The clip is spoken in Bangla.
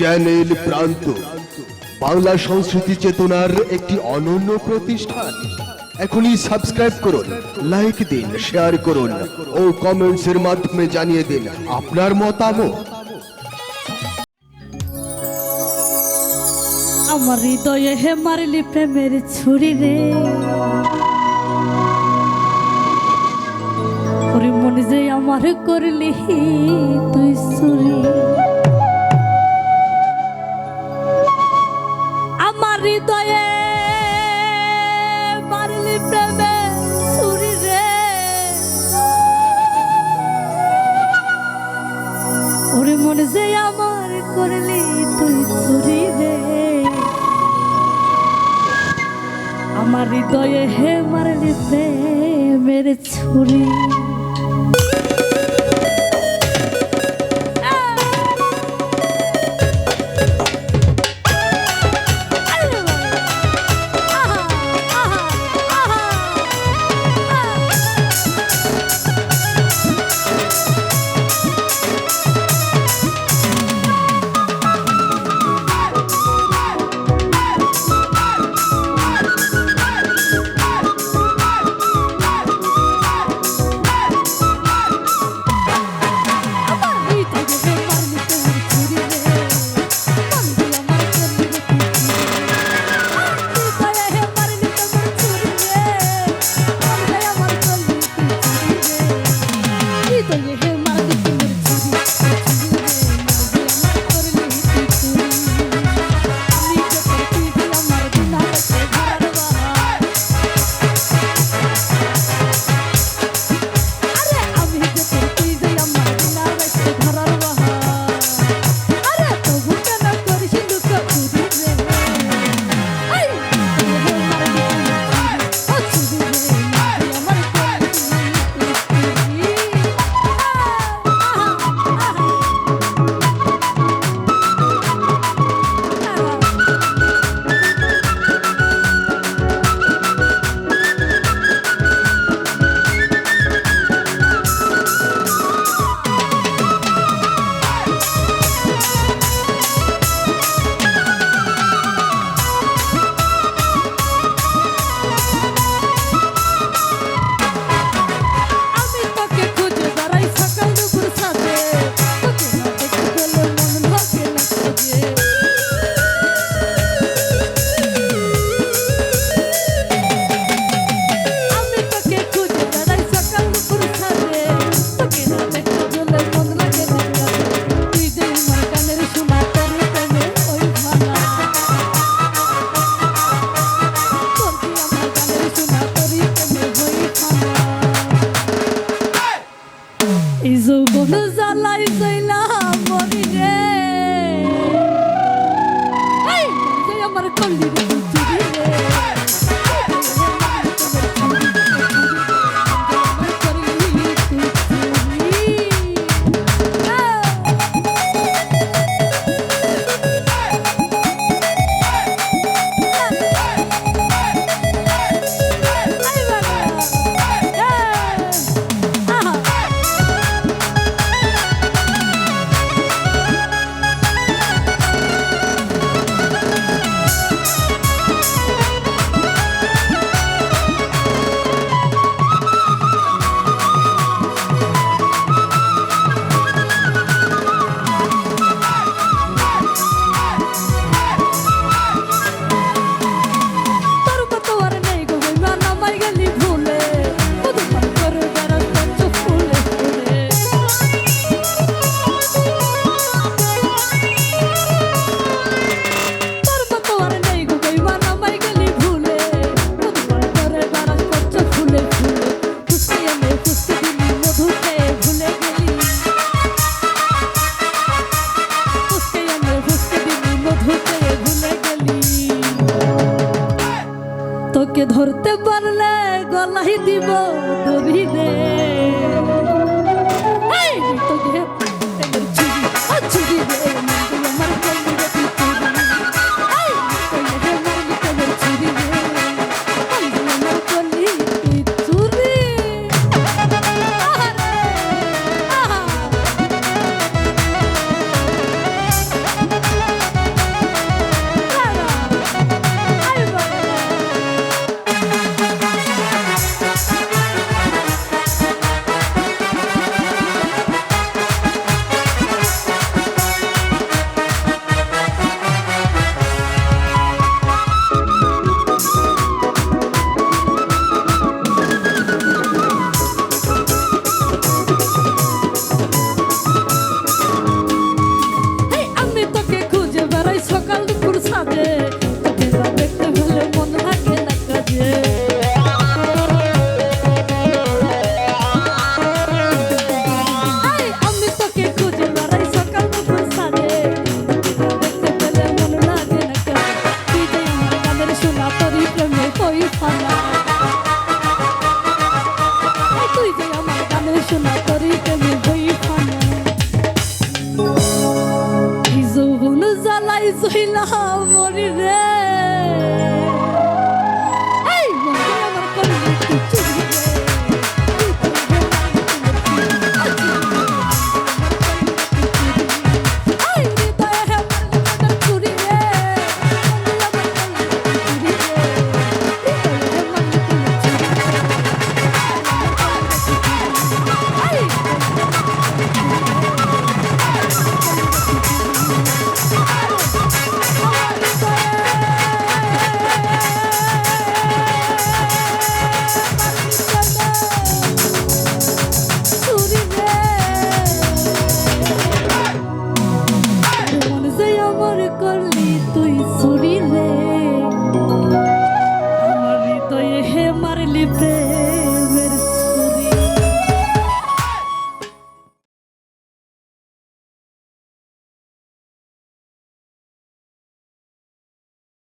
চ্যানেল প্রান্ত। বাংলা সংস্কৃতি চেতনার একটি অনন্য প্রতিষ্ঠান। এখনই সাবস্ক্রাইব করুন লাইক দিন শেয়ার করুন ও কমেন্টসের মাধ্যমে জানিয়ে দিন আপনার মতামত। আমার হৃদয়ে হে মারলি প্রেমের ছুরি রে। মনে যে আমার করলি তুই সুরি হৃদয়ে মারলি প্রেমে শরীরে। ওর মনে যে আমার করলি তুই শরীরে। আমার হৃদয়ে হে মারলি প্রেমের ছুরি। Mais à la ধরতে পারলে গলাই দিব ধরি। জ্বলাই জ্বলা মরি রে